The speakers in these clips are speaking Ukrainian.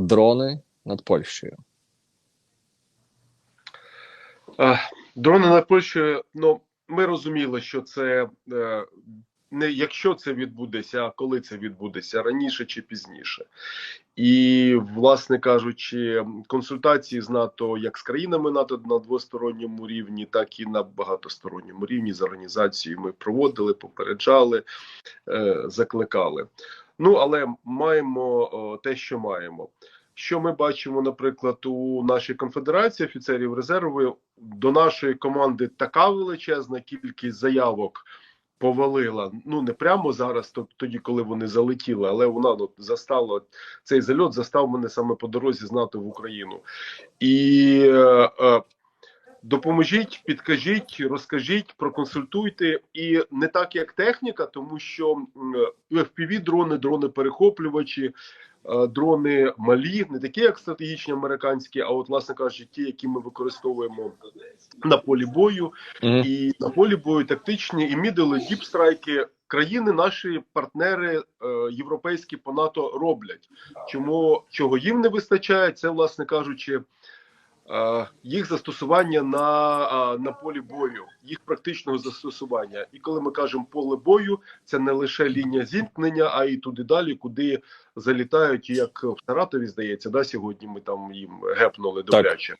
дрони над Польщею? Дрони над Польщею, ну ми розуміли, що це е, не якщо це відбудеться, а коли це відбудеться раніше чи пізніше. І, власне кажучи, консультації з НАТО як з країнами НАТО на двосторонньому рівні, так і на багатосторонньому рівні з організацією ми проводили, попереджали, е, закликали. Ну але маємо о, те, що маємо. Що ми бачимо, наприклад, у нашій конфедерації офіцерів резерву до нашої команди така величезна кількість заявок повалила. Ну не прямо зараз, то тоді, коли вони залетіли, але вона ну, застала цей зальот, застав мене саме по дорозі з НАТО в Україну. І е, е, допоможіть, підкажіть, розкажіть, проконсультуйте. І не так як техніка, тому що fpv дрони, дрони перехоплювачі. е, Дрони малі, не такі, як стратегічні американські, а от, власне кажучи, ті, які ми використовуємо на полі бою, Мгм. і на полі бою тактичні і мідли, діпстрайки. Країни, наші партнери е, європейські по НАТО роблять. Чому чого їм не вистачає, це, власне кажучи, їх застосування на, е, на полі бою, їх практичного застосування. І коли ми кажемо поле бою, це не лише лінія зіткнення, а й туди далі, куди залітають, як в Саратові, здається, да, сьогодні ми там їм гепнули добряче.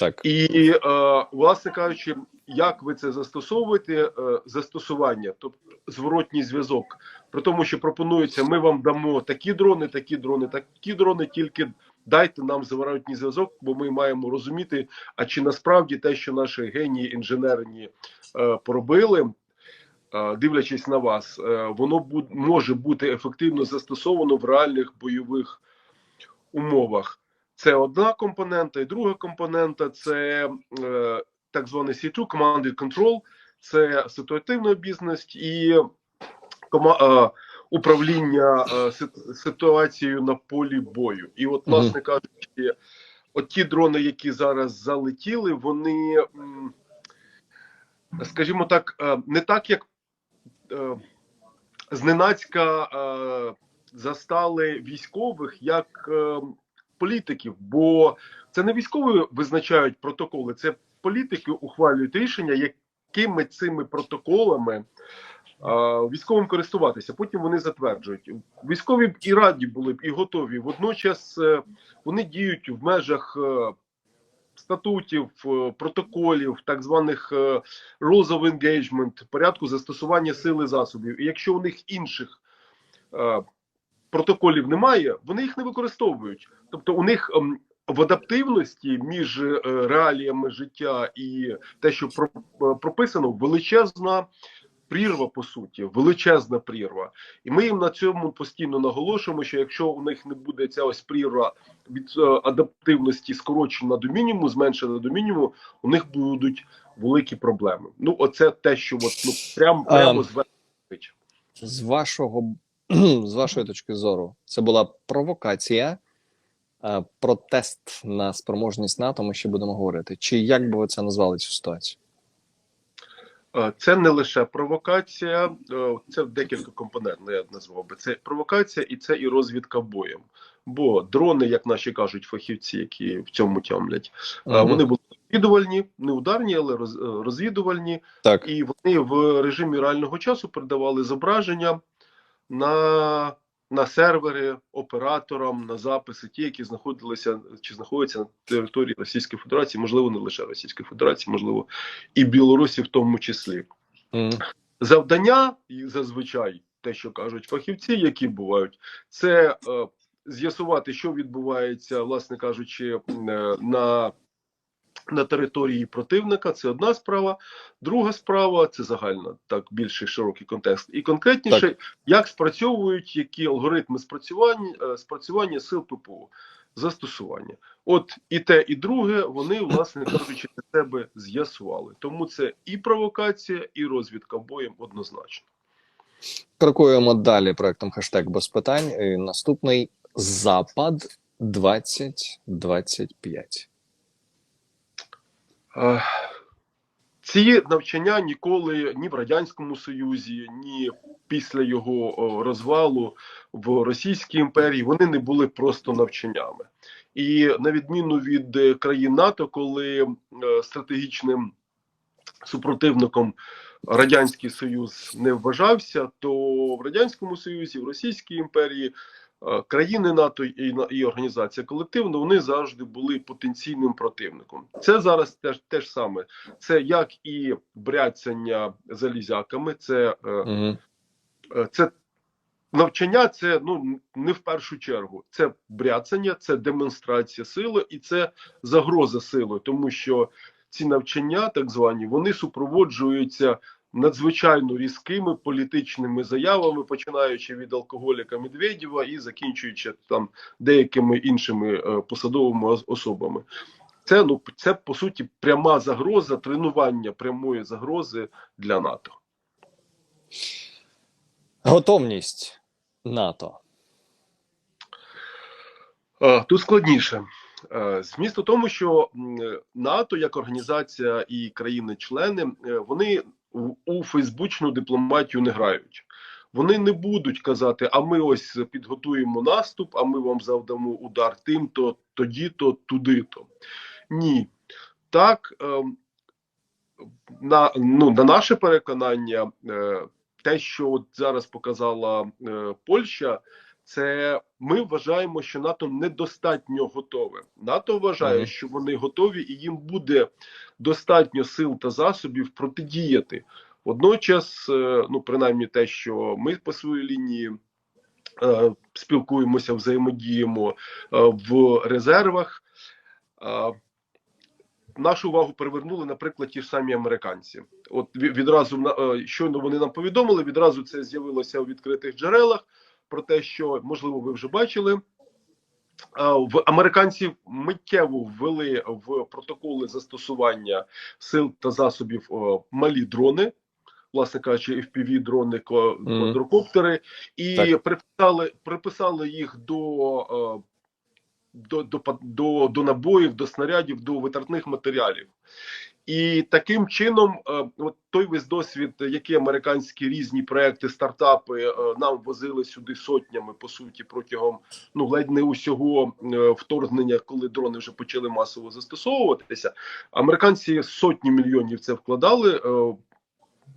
Так. І, е, власне кажучи, як ви це застосовуєте, е, застосування, тобто зворотній зв'язок, при тому, що пропонується, ми вам дамо такі дрони, такі дрони, такі дрони, тільки дайте нам зворотній зв'язок, бо ми маємо розуміти, а чи насправді те, що наші генії інженерні е, поробили. е, Дивлячись на вас, е, воно бу- може бути ефективно застосовано в реальних бойових умовах. Це одна компонента, і друга компонента це е, так званий C2 Command and Control, це ситуативна бізнес і кома, управління е, ситуацією на полі бою. І от, власне кажучи, от ті дрони, які зараз залетіли, вони, скажімо так, е, не так як е, зненацька застали військових як політиків, бо це не військові визначають протоколи, це політики ухвалюють рішення, якими цими протоколами військовим користуватися. Потім вони затверджують. Військові і раді були б і готові. Водночас е, вони діють в межах. е, Статутів, е, протоколів, так званих rules of engagement, порядку застосування сили засобів. І якщо у них інших протоколів немає, вони їх не використовують. Тобто, у них ем, в адаптивності між реаліями життя і те, що про, прописано, величезна прірва, по суті, величезна прірва. І ми їм на цьому постійно наголошуємо, що якщо у них не буде ця ось прірва від е, адаптивності скорочена до мінімуму, зменшена до мінімуму, у них будуть великі проблеми. Ну, оце те, що от, ну, прям, прямо Ем. зверху. З вашого з вашої точки зору, це була провокація, е, протест на спроможність НАТО. Ми ще будемо говорити. Чи як би ви це назвали цю ситуацію? Е, Це не лише провокація, е, це декілька компонентів, я назвав би. Це провокація і це і розвідка боєм. Бо дрони, як наші кажуть фахівці, які в цьому тямлять, угу. Вони були розвідувальні, не ударні, але роз- розвідувальні, Так, і вони в режимі реального часу передавали зображення на, на сервери операторам, на записи, ті, які знаходилися чи знаходяться на території Російської Федерації, можливо, не лише Російської Федерації, можливо, і Білорусі в тому числі. Мгм. Завдання зазвичай те, що кажуть фахівці, які бувають, це е, з'ясувати, що відбувається, власне кажучи, е, на, на території противника. Це одна справа. Друга справа це загальна, так більший широкий контекст. І конкретніше, як спрацьовують які алгоритми спрацювання, е, спрацювання сил ППО. Застосування, от і те, і друге, вони, власне кажучи, для себе з'ясували. Тому це і провокація, і розвідка боєм однозначно. крокуємо далі проектом хештег без питань. І наступний Запад 2025. Е, ці навчання ніколи ні в радянському союзі, ні після його розвалу в Російській імперії вони не були просто навчаннями. І на відміну від е, країн НАТО, коли е, стратегічним супротивником радянський союз не вважався, то в радянському союзі, в Російській імперії. Е, Країни НАТО і, і організація колективно вони завжди були потенційним противником. Це зараз теж те ж саме. Це як і бряцання залізяками, це Угу. Це навчання, це ну не в першу чергу. Це бряцання, це демонстрація сили і це загроза силою, тому що ці навчання, так звані, вони супроводжуються надзвичайно різкими політичними заявами, починаючи від алкоголіка Медведєва і закінчуючи там деякими іншими е, посадовими особами. Це ну це по суті пряма загроза, тренування прямої загрози для НАТО. Готовність НАТО. Е, Тут складніше. Е, Зміст у тому, що НАТО як організація і країни-члени вони у фейсбучну дипломатію не грають. Вони не будуть казати, а ми ось підготуємо наступ, а ми вам завдамо удар тим-то, тоді-то, туди-то. Ні. Так, ем, на, ну, на наше переконання, е, те, що от зараз показала е, Польща, це ми вважаємо, що НАТО недостатньо готове. НАТО вважає, що вони готові, і їм буде достатньо сил та засобів протидіяти. Водночас, е, ну принаймні, те, що ми по своїй лінії е, спілкуємося, взаємодіємо е, в резервах. Нашу увагу привернули, наприклад, ті ж самі американці. От відразу щойно вони нам повідомили, відразу це з'явилося у відкритих джерелах про те, що можливо ви вже бачили. В американців миттєво ввели в протоколи застосування сил та засобів малі дрони, власне кажучи, fpv дрони, квадрокоптери, і Так. приписали, приписали їх до, до, до, до, до набоїв, до снарядів, до витратних матеріалів. І таким чином, е, от той весь досвід, який американські різні проекти, стартапи е, нам возили сюди сотнями, по суті, протягом ну ледь не усього е, вторгнення, коли дрони вже почали масово застосовуватися. Американці сотні мільйонів це вкладали.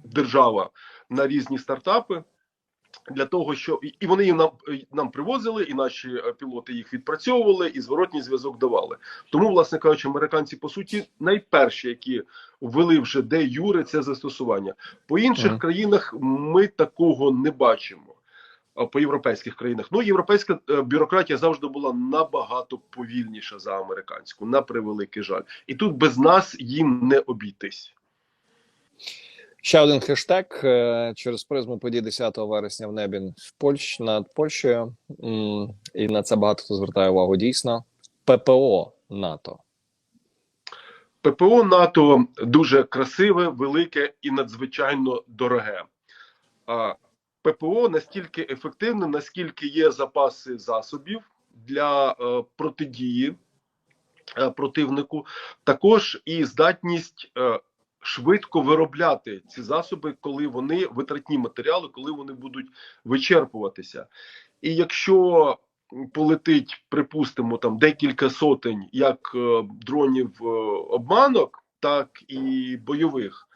Держава на різні стартапи для того, що і- вони їм нам, нам привозили, і наші е, пілоти їх відпрацьовували, і зворотній зв'язок давали. Тому, власне кажучи, американці по суті найперші, які ввели вже де юре це застосування. По інших Мгм. країнах ми такого не бачимо. По європейських країнах ну європейська е, бюрократія завжди була набагато повільніша за американську, на превеликий жаль, і тут без нас їм не обійтись. Ще один хештег е, через призму подій 10 вересня в небі в Польщ над Польщею. І на це багато хто звертає увагу. Дійсно, ППО НАТО. ППО НАТО дуже красиве, велике і надзвичайно дороге. ППО настільки ефективне, наскільки є запаси засобів для е, протидії е, противнику, також і здатність швидко виробляти ці засоби, коли вони витратні матеріали, коли вони будуть вичерпуватися. І якщо полетить, припустимо, там декілька сотень як е, дронів е, обманок, так і бойових,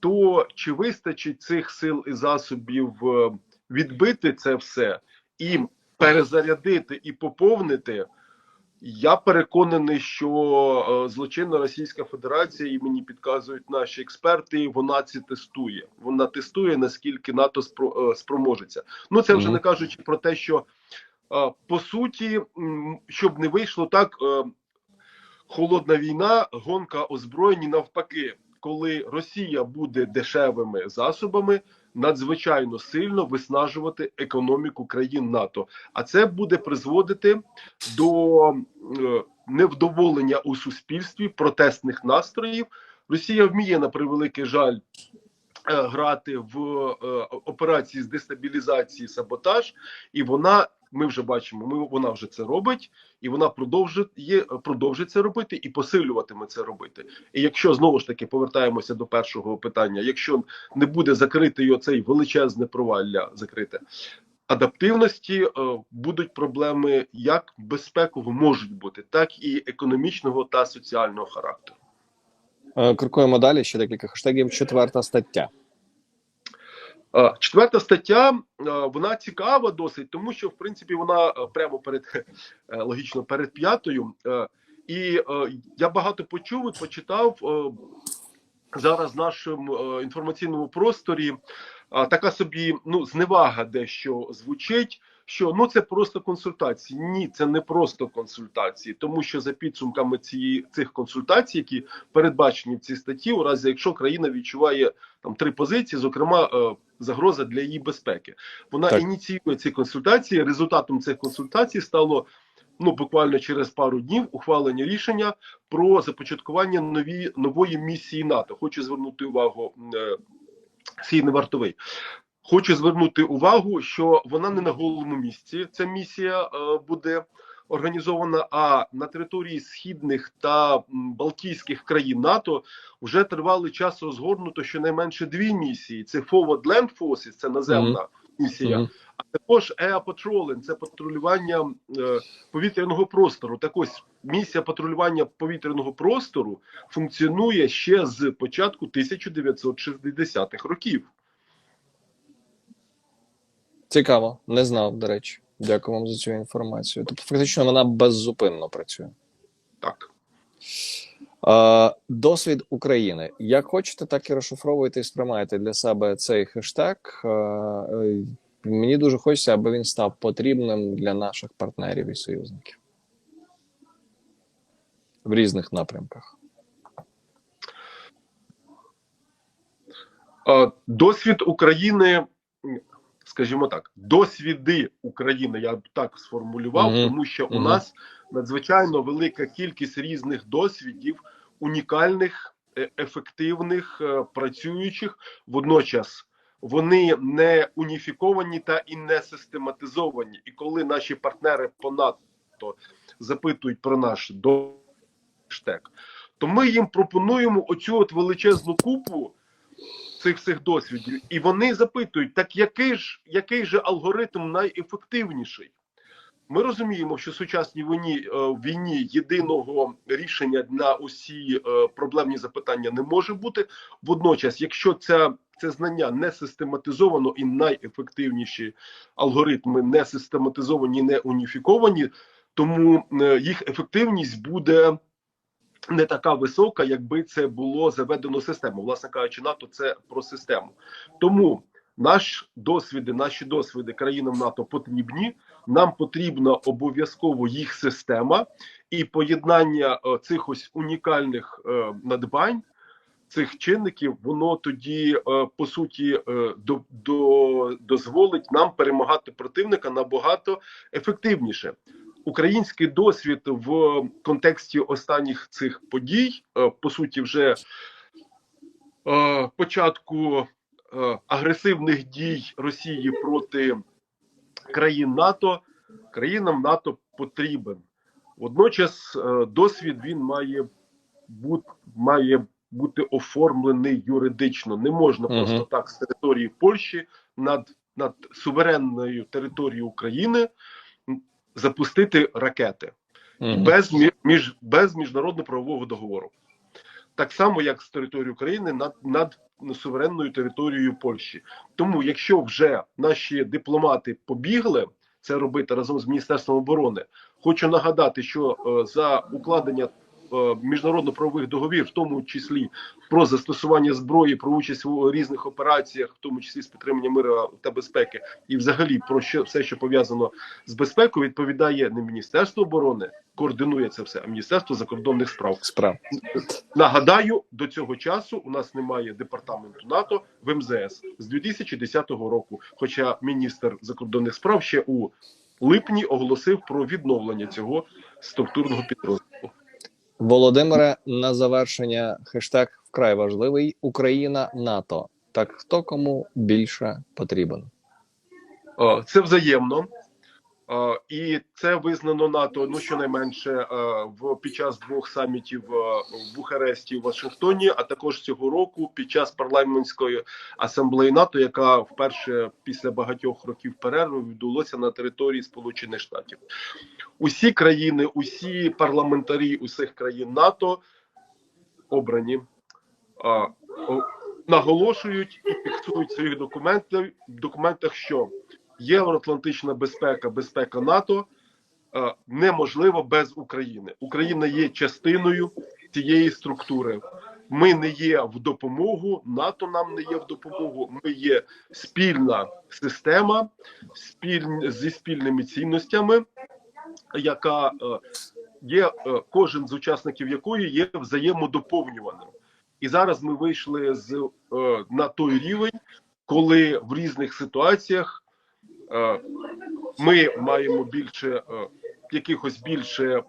то чи вистачить цих сил і засобів е, відбити це все і перезарядити і поповнити? Я переконаний, що е, злочинна Російська Федерація, і мені підказують наші експерти, вона це тестує. Вона тестує наскільки НАТО е, спроможеться. Ну це вже не кажучи про те, що е, по суті, щоб не вийшло так, холодна війна, гонка озброєні навпаки, коли Росія буде дешевими засобами. Надзвичайно сильно виснажувати економіку країн НАТО, а це буде призводити до е, невдоволення у суспільстві, протестних настроїв. Росія вміє на превеликий жаль е, грати в е, операції з дестабілізації саботаж, і вона ми вже бачимо, ми, вона вже це робить, і вона продовжує, продовжить це робити і посилюватиме це робити. І якщо знову ж таки повертаємося до першого питання, якщо не буде закритий оцей величезне провалля закрите адаптивності, е, будуть проблеми як безпекові можуть бути, так і економічного та соціального характеру. Е, Крокуємо далі. Ще декілька хештегів. Четверта стаття. Е, Четверта стаття е, вона цікава досить, тому що в принципі вона е, прямо перед логічно перед п'ятою. І я багато почув і почитав зараз в нашому інформаційному просторі. Така собі ну зневага дещо звучить. Що ну це просто консультації? Ні, це не просто консультації, тому що за підсумками цієї цих консультацій, які передбачені в цій статті, у разі якщо країна відчуває там три позиції, зокрема е, загроза для її безпеки. Вона Так. ініціює ці консультації. Результатом цих консультацій стало ну буквально через пару днів ухвалення рішення про започаткування нові нової місії НАТО. Хочу звернути увагу е, Східний вартовий. Хочу звернути увагу, що вона не на голому місці. Ця місія е, буде організована. А на території східних та Балтійських країн НАТО вже тривалий час розгорнуто щонайменше дві місії: це Forward Land Forces, це наземна місія, Мгм. а також Air Patrolling, це патрулювання е, повітряного простору. Так ось місія патрулювання повітряного простору функціонує ще з початку 1960-х років. Цікаво, не знав, до речі. Дякую вам за цю інформацію. Тобто, фактично, вона беззупинно працює. Так. Е, досвід України. Як хочете, так і розшифровуйте і сприймайте для себе цей хештег. Е, е, мені дуже хочеться, аби він став потрібним для наших партнерів і союзників в різних напрямках. Е, Досвід України, скажімо так, досвіди України, я б так сформулював, Мгм. тому що у нас надзвичайно велика кількість різних досвідів, унікальних, е, ефективних, е, працюючих водночас. Вони не уніфіковані та і не систематизовані. І коли наші партнери по НАТО запитують про наш доштег, то ми їм пропонуємо оцю от величезну купу цих всіх досвідів, і вони запитують: так який ж який же алгоритм найефективніший? Ми розуміємо, що в сучасній війні, е, війні єдиного рішення на усі е, проблемні запитання не може бути. Водночас, якщо ця це знання не систематизовано і найефективніші алгоритми не систематизовані, не уніфіковані, тому е, їх ефективність буде не така висока, якби це було заведено систему. Власне кажучи, НАТО це про систему. Тому наш досвіди, наші досвіди країнам НАТО потрібні. Нам потрібна обов'язково їх система і поєднання е, цих ось унікальних е, надбань. Цих чинників воно тоді е, по суті до, до, дозволить нам перемагати противника набагато ефективніше. Український досвід в контексті останніх цих подій, е, по суті, вже е, початку е, агресивних дій Росії проти країн НАТО, країнам НАТО потрібен. Водночас досвід він має бути має бути оформлений юридично. Не можна Мгм. просто так з території Польщі над, над суверенною територією України запустити ракети Мгм. без мі- між без міжнародно-правового договору. Так само, як з території України над, над суверенною територією Польщі. Тому, якщо вже наші дипломати побігли це робити разом з Міністерством оборони, хочу нагадати, що е, за укладення міжнародно-правових договорів, в тому числі про застосування зброї, про участь у різних операціях, в тому числі з підтримання миру та безпеки, і взагалі про що все, що пов'язано з безпекою, відповідає не Міністерство оборони, координує це все, а Міністерство закордонних справ. Справ. Нагадаю, до цього часу у нас немає департаменту НАТО в МЗС з 2010 року. Хоча міністр закордонних справ ще у липні оголосив про відновлення цього структурного підрозділу. Володимире, на завершення хештег вкрай важливий Україна НАТО. Так хто кому більше потрібен? О, Це взаємно. Е, І це визнано НАТО ну щонайменше е, в під час двох самітів е, в Бухаресті в Вашингтоні, а також цього року під час парламентської асамблеї НАТО, яка вперше після багатьох років перерви відбулося на території Сполучених Штатів. Усі країни, усі парламентарі усіх країн НАТО обрані. Наголошують і фіксують в своїх документах, документах, що євроатлантична безпека, безпека НАТО е, неможлива без України. Україна є частиною цієї структури. Ми не є в допомогу, НАТО нам не є в допомогу. Ми є спільна система спіль, зі спільними цінностями, яка е, є е, кожен з учасників якої є взаємодоповнюваним. І зараз ми вийшли з на той рівень, коли в різних ситуаціях ми маємо більше е, якихось більше е,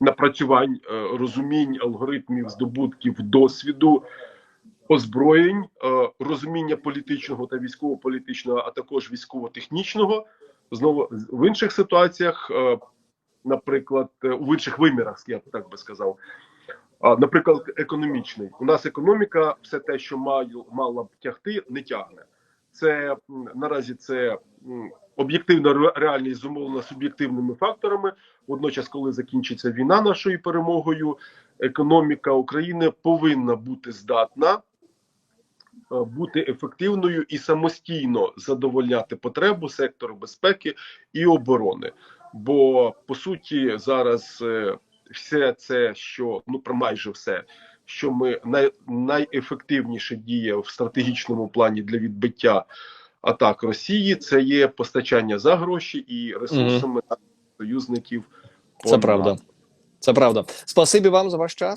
напрацювань, е, розумінь, алгоритмів, здобутків, досвіду, озброєнь, е, розуміння політичного та військово-політичного, а також військово-технічного. Знову в інших ситуаціях, е, наприклад, е, в інших вимірах, я так би сказав. Наприклад, економічний. У нас економіка, все те, що маю, мала б тягти, не тягне. Це наразі це об'єктивна реальність зумовлена суб'єктивними факторами. Водночас, коли закінчиться війна нашою перемогою, економіка України повинна бути здатна е, бути ефективною і самостійно задовольняти потребу сектору безпеки і оборони. Бо по суті зараз е, все це, що ну про майже все, що ми най, найефективніше діє в стратегічному плані для відбиття атак Росії, це є постачання за гроші і ресурсами союзників. Це правда. Це правда. Спасибі вам за ваш час.